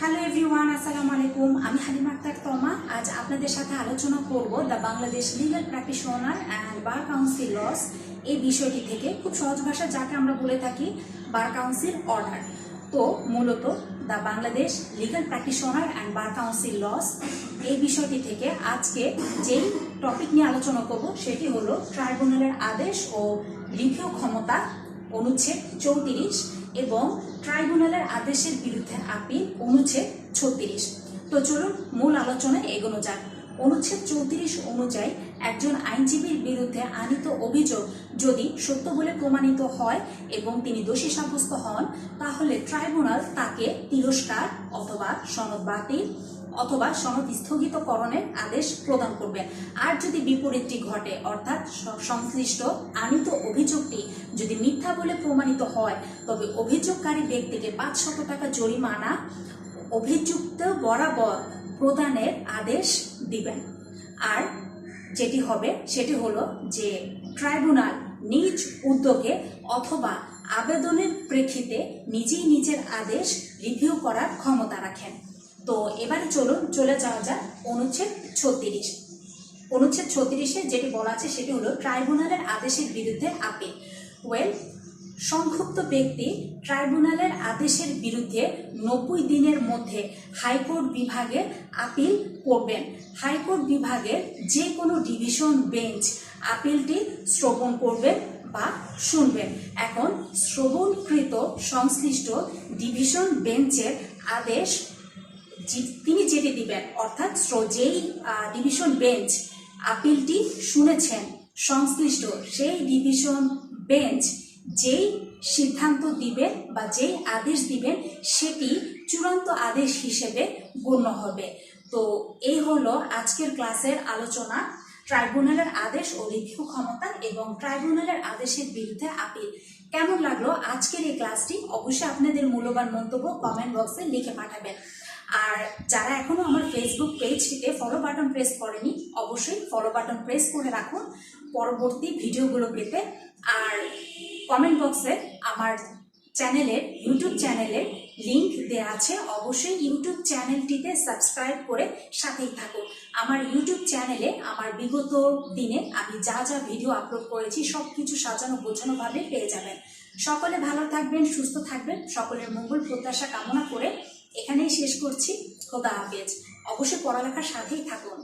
Hello everyone আসসালামু আলাইকুম আমি হালিমা আক্তার তমা। আজ আপনাদের সাথে আলোচনা করব the Bangladesh legal practitioner and bar council laws এই বিষয়টি থেকে। খুব সহজ ভাষা যাকে আমরা বলে থাকি বার কাউন্সিল অর্ডার তো মূলত the Bangladesh legal practitioner and bar council laws এই বিষয়টি থেকে আজকে যেই টপিক নিয়ে আলোচনা করব, সেটি হলো ট্রাইব্যুনালের আদেশ ও রিভিউ ক্ষমতা অনুচ্ছেদ চৌত্রিশ এবং ট্রাইব্যুনালের আদেশের বিরুদ্ধে আপিল অনুচ্ছেদ ছত্রিশ। তো চলুন মূল আলোচনায় এগোনো যাক। অনুচ্ছেদ চৌত্রিশ অনুযায়ী একজন আইনজীবীর বিরুদ্ধে আনিত অভিযোগ যদি সত্য বলে প্রমাণিত হয় এবং তিনি দোষী সাব্যস্ত হন, তাহলে ট্রাইব্যুনাল তাকে তিরস্কার অথবা সনদ বাতিল অথবা সনদ স্থগিতকরণের আদেশ প্রদান করবেন আর যদি বিপরীতটি ঘটে, অর্থাৎ সংশ্লিষ্ট আনিত অভিযোগটি যদি মিথ্যা বলে প্রমাণিত হয়, তবে অভিযোগকারী ব্যক্তিকে পাঁচশত টাকা জরিমানা অভিযুক্ত বরাবর প্রদানের আদেশ দিবেন। আর যেটি হবে, সেটি হলো যে ট্রাইব্যুনাল নিজ উদ্যোগে অথবা আবেদনের প্রেক্ষিতে নিজেই নিজের আদেশ রিভিউ করার ক্ষমতা রাখেন। তো এবারে চলুন, চলে যাওয়া যাক অনুচ্ছেদ ছত্রিশ। অনুচ্ছেদ ছত্রিশে যেটি বলা আছে সেটি হলো ট্রাইব্যুনালের আদেশের বিরুদ্ধে আপিল। ওয়েল, সংক্ষুব্ধ ব্যক্তি ট্রাইব্যুনালের আদেশের বিরুদ্ধে নব্বই দিনের মধ্যে হাইকোর্ট বিভাগে আপিল করবেন। হাইকোর্ট বিভাগের যে কোনো ডিভিশন বেঞ্চ আপিলটি শ্রবণ করবেন বা শুনবেন। এখন শ্রবণকৃত সংশ্লিষ্ট ডিভিশন বেঞ্চের আদেশ তিনি যেটি দিবেন। অর্থাৎ যেই ডিভিশন বেঞ্চ আপিলটি শুনেছেন সংশ্লিষ্ট, সেই ডিভিশন বেঞ্চ যেই সিদ্ধান্ত দিবেন বা যেই আদেশ দিবেন, সেটি চূড়ান্ত আদেশ হিসেবে গণ্য হবে। তো এই হলো আজকের ক্লাসের আলোচনা। ট্রাইব্যুনালের আদেশ ও রিভিউ ক্ষমতা এবং ট্রাইব্যুনালের আদেশের বিরুদ্ধে আপিল। কেমন লাগল আজকের এই ক্লাসটি? অবশ্যই আপনাদের মূল্যবান মন্তব্য কমেন্ট বক্সে লিখে পাঠাবেন। আর যারা এখনও আমার ফেসবুক পেজটিতে ফলো বাটন প্রেস করেনি, অবশ্যই ফলো বাটন প্রেস করে রাখুন। পরবর্তী ভিডিওগুলো পেতে। আর কমেন্ট বক্সে আমার চ্যানেলের ইউটিউব চ্যানেলের লিংক দেওয়া আছে। অবশ্যই ইউটিউব চ্যানেলটিতে সাবস্ক্রাইব করে সাথেই থাকুন। আমার ইউটিউব চ্যানেলে আমার বিগত দিনে আমি যা যা ভিডিও আপলোড করেছি সব কিছু সাজানো গোছানোভাবে পেয়ে যাবেন। সকলে ভালো থাকবেন, সুস্থ থাকবেন। সকলের মঙ্গল প্রত্যাশা কামনা করে এখানেই শেষ করছি। খোদা হাফেজ। অবশ্যই পড়ালেখার সাথেই থাকুন।